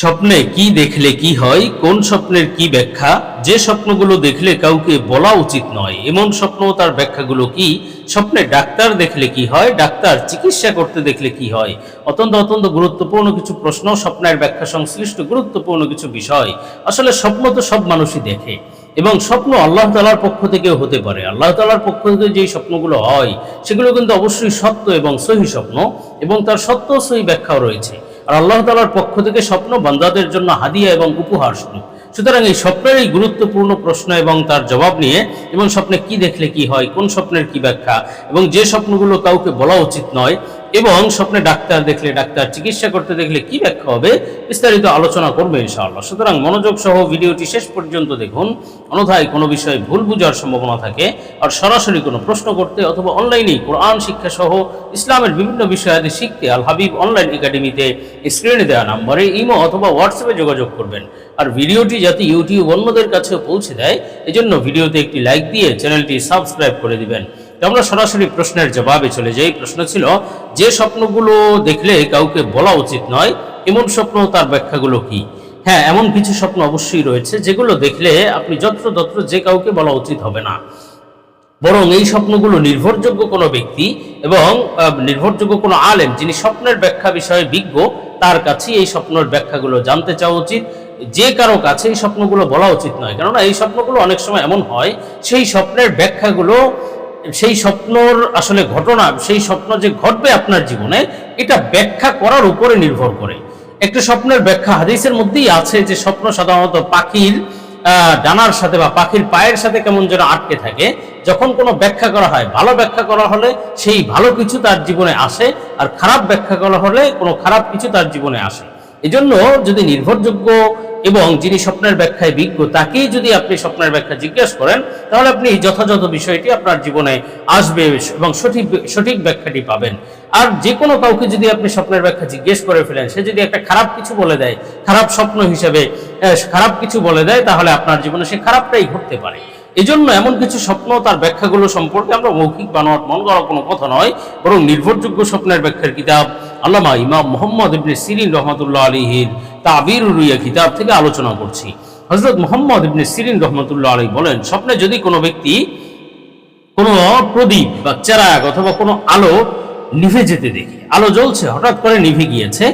স্বপ্নে কি দেখলে কি হয়, কোন স্বপ্নের কি ব্যাখ্যা, যে স্বপ্নগুলো দেখলে কাউকে বলা উচিত নয়, এমন স্বপ্ন তার ব্যাখ্যাগুলো কি, স্বপ্নে ডাক্তার দেখলে কি হয়, ডাক্তার চিকিৎসা করতে দেখলে কি হয়, অত্যন্ত অত্যন্ত গুরুত্বপূর্ণ কিছু প্রশ্ন, স্বপ্নের ব্যাখ্যা সংশ্লিষ্ট গুরুত্বপূর্ণ কিছু বিষয়, আসলে স্বপ্ন তো সব মানুষই দেখে, এবং স্বপ্ন আল্লাহ তালার পক্ষ থেকেও হতে পারে, আল্লাহ তালার পক্ষ থেকে যেই স্বপ্নগুলো হয়, সেগুলো কিন্তু অবশ্যই সত্য এবং সহি স্বপ্ন, এবং তার সত্য সহি ব্যাখ্যাও রয়েছে আর আল্লাহ তালার পক্ষ থেকে স্বপ্ন বান্দাদের জন্য হাদিয়া এবং উপহার স্বরূপ। সুতরাং এই স্বপ্নের এই গুরুত্বপূর্ণ প্রশ্ন এবং তার জবাব নিয়ে এবং স্বপ্নে কি দেখলে কি হয়, কোন স্বপ্নের কি ব্যাখ্যা এবং যে স্বপ্নগুলো কাউকে বলা উচিত নয় এবং স্বপ্নে ডাক্তার দেখলে, ডাক্তার চিকিৎসা করতে দেখলে কি ব্যাখ্যা হবে? বিস্তারিত আলোচনা করবে ইনশাআল্লাহ। সুতরাং মনোযোগ সহ ভিডিওটি শেষ পর্যন্ত দেখুন। অন্যথায় কোনো বিষয়ে ভুল বুঝার সম্ভাবনা থাকে। আর সরাসরি কোনো প্রশ্ন করতে অথবা অনলাইনেই কোরআন শিক্ষা সহ ইসলামের বিভিন্ন বিষয়াদি শিখতে আল হাবিব অনলাইন একাডেমিতে স্ক্রিনে দেওয়া নম্বরে ইমো অথবা হোয়াটসঅ্যাপে যোগাযোগ করবেন। আর ভিডিওটি যাতে ইউটিউব অন্যদের কাছেও পৌঁছে দেয়, এজন্য ভিডিওতে একটি লাইক দিয়ে চ্যানেলটি সাবস্ক্রাইব করে দিবেন। আমরা সরাসরি প্রশ্নের জবাবে চলে যাই। প্রশ্ন ছিল, যে স্বপ্নগুলো দেখলে কাউকে বলা উচিত নয়, এমন স্বপ্ন তার ব্যাখ্যাগুলো কি? হ্যাঁ এমন কিছু স্বপ্ন অবশ্যই রয়েছে, যেগুলো দেখলে আপনি যত্রতত্র যে কাউকে বলা উচিত হবে না। বরং এই স্বপ্নগুলো নির্ভরযোগ্য কোনো ব্যক্তি এবং নির্ভরযোগ্য কোনো আলেম যিনি স্বপ্নের ব্যাখ্যা বিষয়ে বিজ্ঞ, তার কাছেই এই স্বপ্নের ব্যাখ্যাগুলো জানতে চাওয়া উচিত। যে কারও কাছে এই স্বপ্নগুলো বলা উচিত নয়। কেননা এই স্বপ্নগুলো অনেক সময় এমন হয়, সেই স্বপ্নের ব্যাখ্যাগুলো সেই স্বপ্নর আসলে ঘটনা, সেই স্বপ্ন যে ঘটবে আপনার জীবনে, এটা ব্যাখ্যা করার উপরে নির্ভর করে। একটা স্বপ্নের ব্যাখ্যা, হাদিসের মধ্যেই আছে যে স্বপ্ন সাধারণত পাখির ডানার সাথে বা পাখির পায়ের সাথে কেমন যেন আটকে থাকে। যখন কোনো ব্যাখ্যা করা হয়, ভালো ব্যাখ্যা করা হলে সেই ভালো কিছু তার জীবনে আসে, আর খারাপ ব্যাখ্যা করা হলে কোনো খারাপ কিছু তার জীবনে আসে। এজন্য যদি নির্ভরযোগ্য এবং যিনি স্বপ্নের ব্যাখ্যায় বিজ্ঞ, তাকেই যদি আপনি স্বপ্নের ব্যাখ্যা জিজ্ঞেস করেন, তাহলে আপনি যথাযথ বিষয়টি আপনার জীবনে আসবে এবং সঠিক সঠিক ব্যাখ্যাটি পাবেন। আর যে কোনো কাউকে যদি আপনি স্বপ্নের ব্যাখ্যা জিজ্ঞেস করে ফেলেন, সে যদি একটা খারাপ কিছু বলে দেয়, খারাপ স্বপ্ন হিসেবে খারাপ কিছু বলে দেয়, তাহলে আপনার জীবনে সে খারাপটাই ঘটতে পারে। এজন্য এমন কিছু স্বপ্ন তার ব্যাখ্যাগুলো সম্পর্কে আমরা মৌখিক বানোয়াট মন করা কোনো কথা নয়, বরং নির্ভরযোগ্য স্বপ্নের ব্যাখ্যার কিতাব আল্লামা ইমাম মোহাম্মদ ইবনে সিরিন রহমতুল্লাহ আলীহির তাবির রুইয়া কিতাব থেকে আলোচনা করছি। হজরত মোহাম্মদ ইবনে সিরিন রহমতুল্লাহ আলী বলেন, স্বপ্নে যদি কোনো ব্যক্তি কোনো প্রদীপ বা চেরাগ অথবা কোনো আলো নিভে যেতে দেখে, আলো জ্বলছে, হঠাৎ করে নিভে গিয়েছে,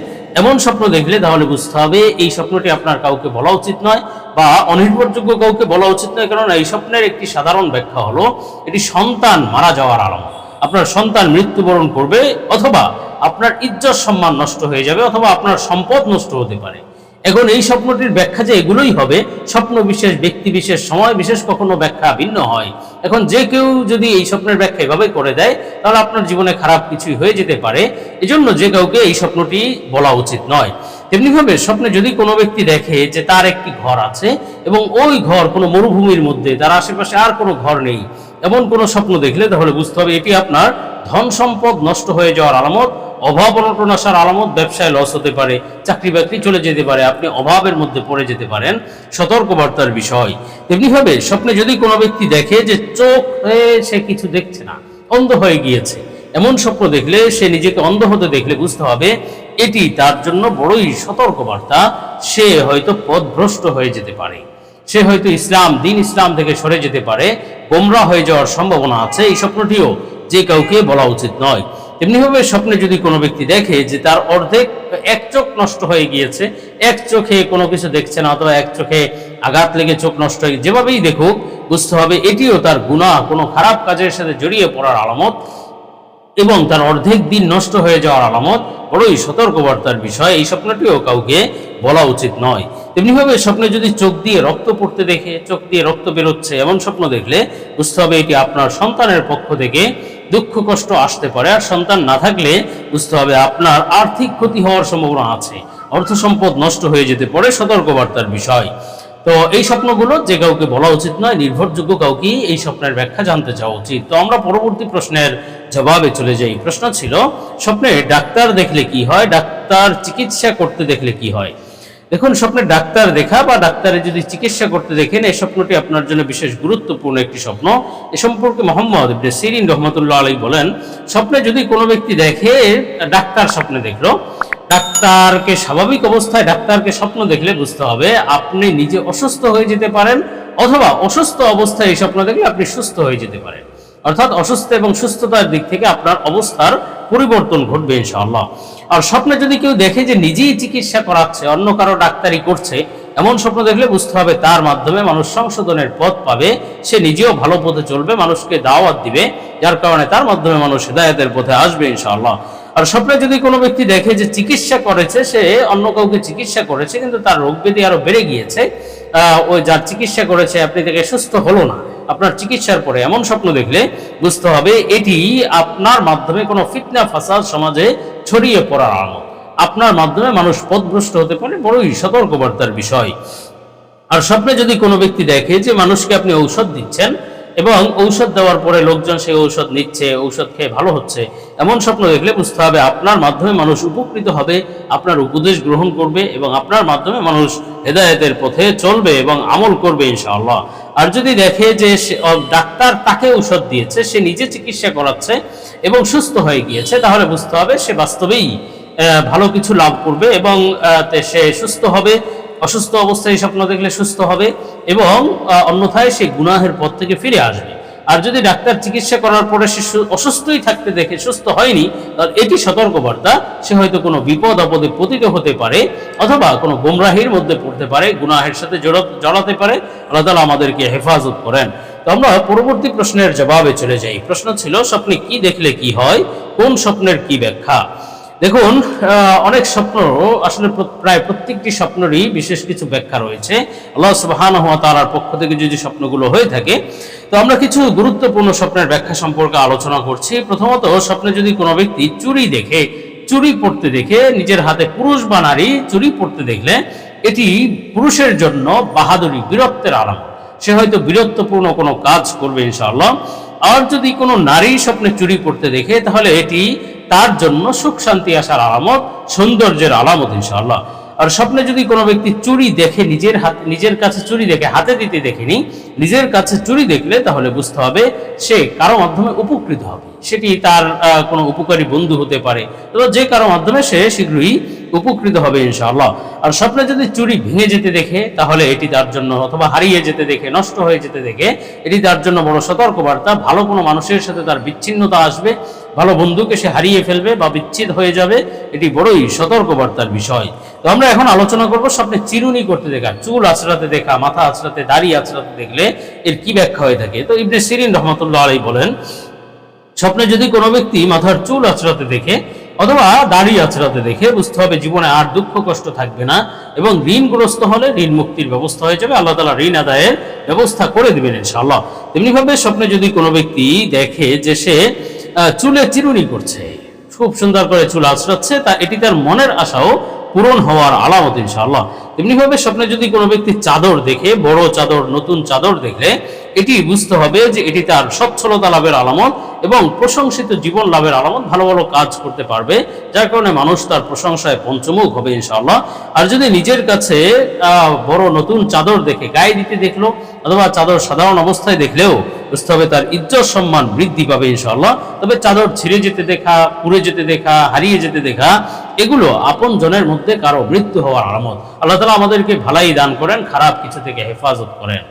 এমন স্বপ্ন দেখলে তাহলে বুঝতে হবে এই স্বপ্নটি আপনার কাউকে বলা উচিত নয় বা অনির্ভরযোগ্য কাউকে বলা উচিত নয় কারণ এই স্বপ্নের একটি সাধারণ ব্যাখ্যা হলো, এটি সন্তান মারা যাওয়ার আলামত আপনার সন্তান মৃত্যুবরণ করবে অথবা আপনার ইজ্জত সম্মান নষ্ট হয়ে যাবে অথবা আপনার সম্পদ নষ্ট হতে পারে। এখন এই স্বপ্নটির ব্যাখ্যা যে এগুলোই হবে, স্বপ্ন বিশেষ, ব্যক্তি বিশেষ, সময় বিশেষ কখনো ব্যাখ্যা ভিন্ন হয়। এখন যে কেউ যদি এই স্বপ্নের ব্যাখ্যা এভাবে করে দেয়, তাহলে আপনার জীবনে খারাপ কিছুই হয়ে যেতে পারে। এজন্য যে কাউকে এই স্বপ্নটি বলা উচিত নয়। তেমনিভাবে স্বপ্নে যদি কোনো ব্যক্তি দেখে যে তার একটি ঘর আছে এবং ওই ঘর কোনো মরুভূমির মধ্যে, তার আশেপাশে আর কোনো ঘর নেই, এমন কোনো স্বপ্ন দেখলে তাহলে বুঝতে হবে এটি আপনার ধন সম্পদ নষ্ট হয়ে যাওয়ার আলামত অভাব অনটন আসার আলামত ব্যবসায় লস হতে পারে, চাকরি বাকরি চলে যেতে পারে, আপনি অভাবের মধ্যে পড়ে যেতে পারেন। সতর্কবার্তার বিষয়। তেমনিভাবে স্বপ্নে যদি কোনো ব্যক্তি দেখে যে চোখ সে কিছু দেখছে না, অন্ধ হয়ে গিয়েছে, এমন স্বপ্ন দেখলে সে নিজেকে অন্ধ হতে দেখলে বুঝতে হবে এটি তার জন্য বড়ই সতর্কবার্তা। সে হয়তো পথভ্রষ্ট হয়ে যেতে পারে। সে হয়তো ইসলাম, দিন ইসলাম থেকে সরে যেতে পারে, গোমরা হয়ে যাওয়ার সম্ভাবনা আছে। এই স্বপ্নটিও যে কাউকে বলা উচিত নয়। তেমনিভাবে স্বপ্নে যদি কোনো ব্যক্তি দেখে যে তার অর্ধেক এক চোখ নষ্ট হয়ে গিয়েছে, এক চোখে কোনো কিছু দেখছে না অথবা এক চোখে আঘাত লেগে চোখ নষ্ট হয়ে যেভাবেই দেখুক, বুঝতে হবে এটিও তার গুণা কোনো খারাপ কাজের সাথে জড়িয়ে পড়ার আলামত এবং তার অর্ধেক দিন নষ্ট হয়ে যাওয়ার আলামত, বড়ই সতর্কবার্তার বিষয়। এই স্বপ্নটিও কাউকে বলা উচিত নয়। তেমনিভাবে স্বপ্নে যদি চোখ দিয়ে রক্ত পড়তে দেখে, চোখ দিয়ে রক্ত বেরোচ্ছে, এমন স্বপ্ন দেখলে বুঝতে হবে এটি আপনার সন্তানের পক্ষ থেকে দুঃখ, কষ্ট আসতে পারে। আর সন্তান না থাকলে বুঝতে হবে আপনার আর্থিক ক্ষতি হওয়ার সম্ভাবনা আছে। অর্থ সম্পদ নষ্ট হয়ে যেতে পারে, সতর্কবার্তার বিষয়। তো এই স্বপ্নগুলো যে কাউকে বলা উচিত নয়, নির্ভরযোগ্য কাউকে এই স্বপ্নের ব্যাখ্যা জানতে চাওয়া উচিত। তো আমরা পরবর্তী প্রশ্নের জবাবে চলে যাই। প্রশ্ন ছিল, স্বপ্নে ডাক্তার দেখলে কি হয়? ডাক্তার চিকিৎসা করতে দেখলে কি হয়? দেখুন স্বপ্নে ডাক্তার দেখা বা ডাক্তারে যদি চিকিৎসা করতে দেখেন, এই স্বপ্নটি আপনার জন্য বিশেষ গুরুত্বপূর্ণ একটি স্বপ্ন। এ সম্পর্কে মোহাম্মদ সিরিন রহমতুল্লাহ আলী বলেন, স্বপ্নে যদি কোনো ব্যক্তি দেখে ডাক্তার স্বপ্নে দেখল। ডাক্তারকে স্বাভাবিক অবস্থায় ডাক্তারকে স্বপ্ন দেখলে বুঝতে হবে, আপনি নিজে অসুস্থ হয়ে যেতে পারেন, অথবা অসুস্থ অবস্থায় এই স্বপ্ন দেখলে আপনি সুস্থ হয়ে যেতে পারেন। অর্থাৎ অসুস্থ এবং সুস্থতার দিক থেকে আপনার অবস্থার পরিবর্তন ঘটবে ইনশাআল্লাহ। আর স্বপ্নে যদি কেউ দেখে যে নিজেই চিকিৎসা করাচ্ছে, অন্য কারও ডাক্তারি করছে, এমন স্বপ্ন দেখলে বুঝতে হবে তার মাধ্যমে মানুষ সংশোধনের পথ পাবে, সে নিজেও ভালো পথে চলবে, মানুষকে দাওয়াত দিবে, যার কারণে তার মাধ্যমে মানুষ হৃদায়তের পথে আসবে ইনশাআল্লাহ। আর স্বপ্নে যদি কোনো ব্যক্তি দেখে যে চিকিৎসা করেছে, সে অন্য কাউকে চিকিৎসা করেছে, কিন্তু তার রোগ ব্যাধি আরও বেড়ে গিয়েছে ওই যার চিকিৎসা করেছে, আপনি তাকে সুস্থ হলো না আপনার চিকিৎসার পরে এমন স্বপ্ন দেখলে বুঝতে হবে এটি আপনার মাধ্যমে কোনো ফিতনা, ফাসাদ সমাজে ছড়িয়ে পড়ার আলামত আপনার মাধ্যমে মানুষ পথভ্রষ্ট হতে পারে, বড়ই সতর্কবার্তার বিষয়। আর স্বপ্নে যদি কোনো ব্যক্তি দেখে যে মানুষকে আপনি ঔষধ দিচ্ছেন এবং ঔষধ দেওয়ার পরে লোকজন সেই ঔষধ নিচ্ছে, ঔষধ খেয়ে ভালো হচ্ছে, এমন স্বপ্ন দেখলে বুঝতে হবে আপনার মাধ্যমে মানুষ উপকৃত হবে, আপনার উপদেশ গ্রহণ করবে এবং আপনার মাধ্যমে মানুষ হেদায়েতের পথে চলবে এবং আমল করবে ইনশাআল্লাহ। আর যদি দেখে যে ডাক্তার তাকে ঔষধ দিয়েছে, সে নিজে চিকিৎসা করাচ্ছে এবং সুস্থ হয়ে গিয়েছে, তাহলে বুঝতে হবে সে বাস্তবেই ভালো কিছু লাভ করবে এবং সে সুস্থ হবে, অসুস্থ অবস্থায় স্বপ্ন দেখলে সুস্থ হবে এবং অন্যথায় সে গুনাহের পথ থেকে ফিরে আসবে। আর যদি ডাক্তার চিকিৎসা করার পরে সে অসুস্থই থাকতে দেখে, সুস্থ হয়নি, তাহলে এটি সতর্কবার্তা। সে হয়তো কোনো বিপদ আপদে পতিত হতে পারে, অথবা কোনো গোমরাহির মধ্যে পড়তে পারে, গুনাহের সাথে জড়া- জড়াতে পারে। আল্লাহ তালা আমাদেরকে হেফাজত করেন। তো আমরা পরবর্তী প্রশ্নের জবাবে চলে যাই। প্রশ্ন ছিল, স্বপ্নে কি দেখলে কি হয়? কোন স্বপ্নের কি ব্যাখ্যা? দেখুন অনেক স্বপ্ন আসলে প্রায় প্রত্যেকটি স্বপ্নেরই বিশেষ কিছু ব্যাখ্যা রয়েছে। আল্লাহ সুবাহান হওয়া তালার পক্ষ থেকে যদি স্বপ্নগুলো হয়ে থাকে, তো আমরা কিছু গুরুত্বপূর্ণ স্বপ্নের ব্যাখ্যা সম্পর্কে আলোচনা করছি। প্রথমত, স্বপ্নে যদি কোনো ব্যক্তি চুরি দেখে, চুরি পড়তে দেখে, নিজের হাতে পুরুষ বা নারী চুরি পড়তে দেখলে, এটি পুরুষের জন্য বাহাদুরি, বীরত্বের আলামত সে হয়তো বীরত্বপূর্ণ কোনো কাজ করবে ইনশাআল্লাহ। আর যদি কোনো নারী স্বপ্নে চুরি করতে দেখে, তাহলে এটি তার জন্য সুখ শান্তি আসার আলামত, সৌন্দর্যের আলামত ইনশাআল্লাহ। আর স্বপ্নে যদি কোনো ব্যক্তি চুরি দেখে নিজের হাত, নিজের কাছে চুরি দেখে, হাতে দিতে দেখেনি, নিজের কাছে চুরি দেখলে তাহলে বুঝতে হবে সে কারও মাধ্যমে উপকৃত হবে। সেটি তার কোনো উপকারী বন্ধু হতে পারে। তো যে কারও মাধ্যমে সে শীঘ্রই উপকৃত হবে ইনশাআল্লাহ। আর স্বপ্নে যদি চুরি ভেঙে যেতে দেখে, তাহলে এটি তার জন্য অথবা হারিয়ে যেতে দেখে, নষ্ট হয়ে যেতে দেখে, এটি তার জন্য বড় সতর্কবার্তা। ভালো কোনো মানুষের সাথে তার বিচ্ছিন্নতা আসবে, ভালো বন্ধুকে সে হারিয়ে ফেলবে বা বিচ্ছেদ হয়ে যাবে, এটি বড়ই সতর্কবার্তার বিষয়। তো আমরা এখন আলোচনা করব স্বপ্নে চিরুনি করতে দেখা, চুল আছড়াতে দেখা, মাথা আছড়াতে, দাড়ি আছড়াতে দেখলে এর কি ব্যাখ্যা হয়ে থাকে। তো ইবনে সিরিন রহমতুল্লাহ আলাই বলেন, স্বপ্নে যদি কোনো ব্যক্তি মাথার চুল আছড়াতে দেখে অথবা দাঁড়িয়ে আছে তাতে দেখে বুঝতে হবে জীবনে আর দুঃখ কষ্ট থাকবে না এবং ঋণগ্রস্ত হলে ঋণ মুক্তির ব্যবস্থা হয়ে যাবে। আল্লাহ তালা ঋণ আদায়ের ব্যবস্থা করে দেবেন ইনশাল্লাহ তেমনিভাবে স্বপ্নে যদি কোনো ব্যক্তি দেখে যে সে চুলে চিরুনি করছে, খুব সুন্দর করে চুল আছড়াচ্ছে, তা এটি তার মনের আশাও পূরণ হওয়ার আলামত ইনশাআল্লাহ। তেমনিভাবে স্বপ্নে যদি কোনো ব্যক্তি চাদর দেখে, বড় চাদর, নতুন চাদর দেখলে, এটি বুঝতে হবে যে এটি তার সচ্ছলতা লাভের আলামত এবং প্রশংসিত জীবন লাভের আলামত, ভালো ভালো কাজ করতে পারবে, যার কারণে মানুষ তার প্রশংসায় পঞ্চমুখ হবে ইনশাআল্লাহ। আর যদি নিজের কাছে বড় নতুন চাদর দেখে, গায়ে দিতে দেখল অথবা চাদর সাধারণ অবস্থায় দেখলেও, বুঝতে হবে তার ইজ্জত সম্মান বৃদ্ধি পাবে ইনশাআল্লাহ। তবে চাদর ছিঁড়ে যেতে দেখা, পুড়ে যেতে দেখা, হারিয়ে যেতে দেখা, এগুলো আপন জনের মধ্যে কারও মৃত্যু হওয়ার আলামত। আল্লাহ তালা আমাদেরকে ভালাই দান করেন খারাপ কিছু থেকে হেফাজত করেন।